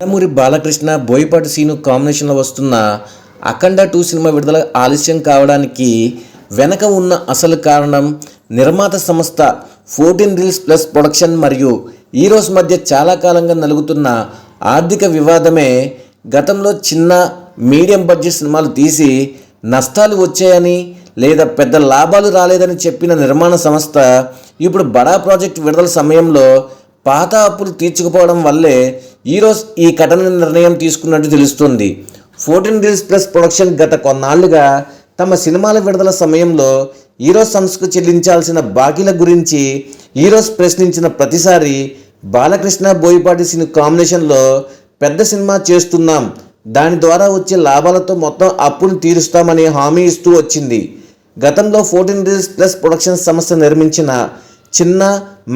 Nandamuri Balakrishna Boyapati scene కాంబినేషన్లో వస్తున్న అఖండ two cinema విడుదల ఆలస్యం కావడానికి వెనక ఉన్న అసలు కారణం నిర్మాత సంస్థ ఫోర్టీన్ రీల్స్ ప్లస్ ప్రొడక్షన్ మరియు ఈరోస్ మధ్య చాలా కాలంగా నలుగుతున్న ఆర్థిక వివాదమే గతంలో చిన్న మీడియం బడ్జెట్ సినిమాలు తీసి నష్టాలు వచ్చాయని లేదా పెద్ద లాభాలు రాలేదని చెప్పిన నిర్మాణ సంస్థ ఇప్పుడు బడా ప్రాజెక్ట్ విడుదల సమయంలో పాత అప్పులు తీర్చుకుపోవడం వల్లే ఈరోజు ఈ కఠిన నిర్ణయం తీసుకున్నట్టు తెలుస్తుంది. ఫోర్టీన్ డేస్ ప్లస్ ప్రొడక్షన్ గత కొన్నాళ్ళుగా తమ సినిమాల విడుదల సమయంలో హీరో సంస్థకు చెల్లించాల్సిన బాకీల గురించి హీరోస్ ప్రశ్నించిన ప్రతిసారి బాలకృష్ణ బోయపాటి సిని కాంబినేషన్లో పెద్ద సినిమా చేస్తున్నాం. దాని ద్వారా వచ్చే లాభాలతో మొత్తం అప్పులు తీరుస్తామని హామీ ఇస్తూ వచ్చింది. గతంలో ఫోర్టీన్ డేస్ ప్లస్ ప్రొడక్షన్ సంస్థ నిర్మించిన చిన్న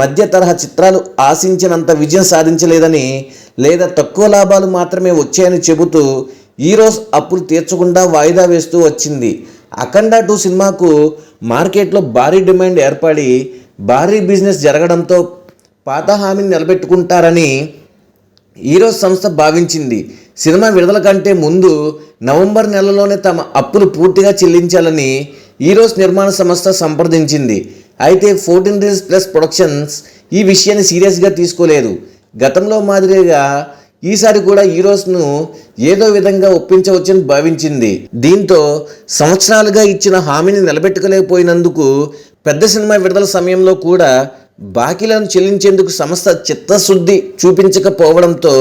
మధ్య తరహా చిత్రాలు ఆశించినంత విజయం సాధించలేదని లేదా తక్కువ లాభాలు మాత్రమే వచ్చాయని చెబుతూ ఈరోజు అప్పులు తీర్చకుండా వాయిదా వేస్తూ వచ్చింది. అఖండ టూ సినిమాకు మార్కెట్లో భారీ డిమాండ్ ఏర్పడి భారీ బిజినెస్ జరగడంతో పాత హామీని నిలబెట్టుకుంటారని ఈరోజు సంస్థ భావించింది. సినిమా విడుదల కంటే ముందు నవంబర్ నెలలోనే తమ అప్పులు పూర్తిగా చెల్లించాలని ఈరోజు నిర్మాణ సంస్థ సంప్రదించింది. అయితే ఫోర్టీన్ డేస్ ప్లస్ ప్రొడక్షన్స్ ఈ విషయాన్ని సీరియస్గా తీసుకోలేదు. గతంలో మాదిరిగా ఈసారి కూడా హీరోస్ను ఏదో విధంగా ఒప్పించవచ్చని భావించింది. దీంతో సంవత్సరాలుగా ఇచ్చిన హామీని నిలబెట్టుకోలేకపోయినందుకు పెద్ద సినిమా విడుదల సమయంలో కూడా బాకీలను చెల్లించేందుకు సంస్థ చిత్తశుద్ధి చూపించకపోవడంతో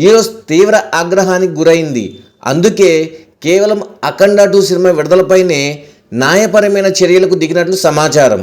హీరోస్ తీవ్ర ఆగ్రహానికి గురైంది. అందుకే కేవలం అఖండ టూ సినిమా విడుదలపైనే న్యాయపరమైన చర్యలకు దిగినట్లు సమాచారం.